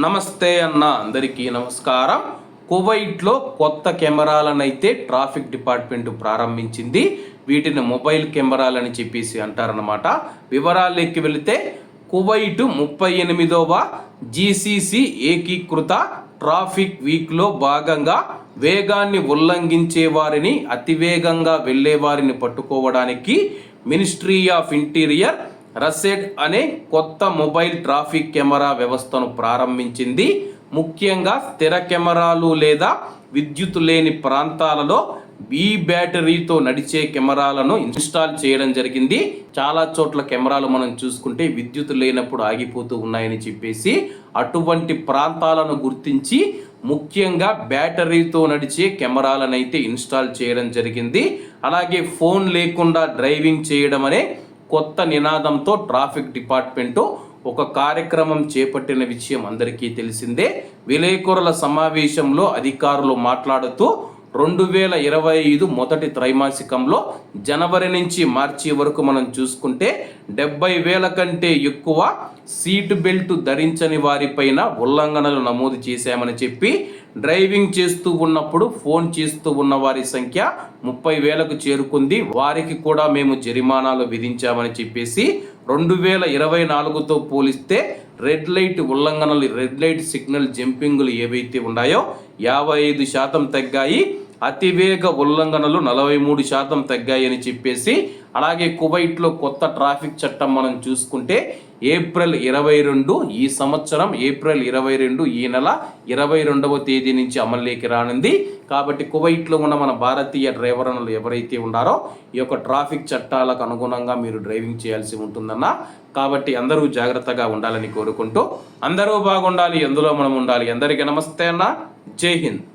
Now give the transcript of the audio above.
నమస్తే అన్న అందరికీ నమస్కారం. కువైట్లో కొత్త కెమెరాలనైతే ట్రాఫిక్ డిపార్ట్మెంట్ ప్రారంభించింది. వీటిని మొబైల్ కెమెరాలని చెప్పేసి అంటారనమాట వివరాలకి వెళితే కువైట్ ముప్పై ఎనిమిదవ జీసీసీ ఏకీకృత ట్రాఫిక్ వీక్లో భాగంగా వేగాన్ని ఉల్లంఘించే వారిని అతివేగంగా వెళ్ళే వారిని పట్టుకోవడానికి మినిస్ట్రీ ఆఫ్ ఇంటీరియర్ రసెడ్ అనే కొత్త మొబైల్ ట్రాఫిక్ కెమెరా వ్యవస్థను ప్రారంభించింది. ముఖ్యంగా స్థిర కెమెరాలు లేదా విద్యుత్ లేని ప్రాంతాలలో బీ బ్యాటరీతో నడిచే కెమెరాలను ఇన్స్టాల్ చేయడం జరిగింది. చాలా చోట్ల కెమెరాలు మనం చూసుకుంటే విద్యుత్ లేనప్పుడు ఆగిపోతూ ఉన్నాయని చెప్పేసి అటువంటి ప్రాంతాలను గుర్తించి ముఖ్యంగా బ్యాటరీతో నడిచే కెమెరాలను అయితే ఇన్స్టాల్ చేయడం జరిగింది. అలాగే ఫోన్ లేకుండా డ్రైవింగ్ చేయడం అనే కొత్త నినాదంతో ట్రాఫిక్ డిపార్ట్మెంటు ఒక కార్యక్రమం చేపట్టిన విషయం అందరికీ తెలిసిందే. విలేకరుల సమావేశంలో అధికారులు మాట్లాడుతూ రెండు వేల ఇరవై ఐదు మొదటి త్రైమాసికంలో జనవరి నుంచి మార్చి వరకు మనం చూసుకుంటే డెబ్బై వేల కంటే ఎక్కువ సీటు బెల్ట్ ధరించని వారిపైన ఉల్లంఘనలు నమోదు చేశామని చెప్పి డ్రైవింగ్ చేస్తూ ఉన్నప్పుడు ఫోన్ చేస్తూ ఉన్న వారి సంఖ్య ముప్పై వేలకు చేరుకుంది. వారికి కూడా మేము జరిమానాలు విధించామని చెప్పేసి రెండు వేల ఇరవై నాలుగుతో పోలిస్తే రెడ్ లైట్ ఉల్లంఘనలు రెడ్ లైట్ సిగ్నల్ జంపింగ్లు ఏవైతే ఉన్నాయో యాభై ఐదు శాతం తగ్గాయి. అతివేగ ఉల్లంఘనలు నలభై మూడు శాతం తగ్గాయని చెప్పేసి అలాగే కువైట్లో కొత్త ట్రాఫిక్ చట్టం మనం చూసుకుంటే ఏప్రిల్ ఇరవై రెండు ఈ సంవత్సరం ఏప్రిల్ ఇరవై రెండు ఈ నెల ఇరవై రెండవ తేదీ నుంచి అమల్లోకి రానుంది. కాబట్టి కువైట్లో ఉన్న మన భారతీయ డ్రైవర్లు ఎవరైతే ఉన్నారో ఈ యొక్క ట్రాఫిక్ చట్టాలకు అనుగుణంగా మీరు డ్రైవింగ్ చేయాల్సి ఉంటుందన్న. కాబట్టి అందరూ జాగ్రత్తగా ఉండాలని కోరుకుంటూ అందరూ బాగుండాలి ఎందులో మనం ఉండాలి. అందరికీ నమస్తే అన్న. జై హింద్.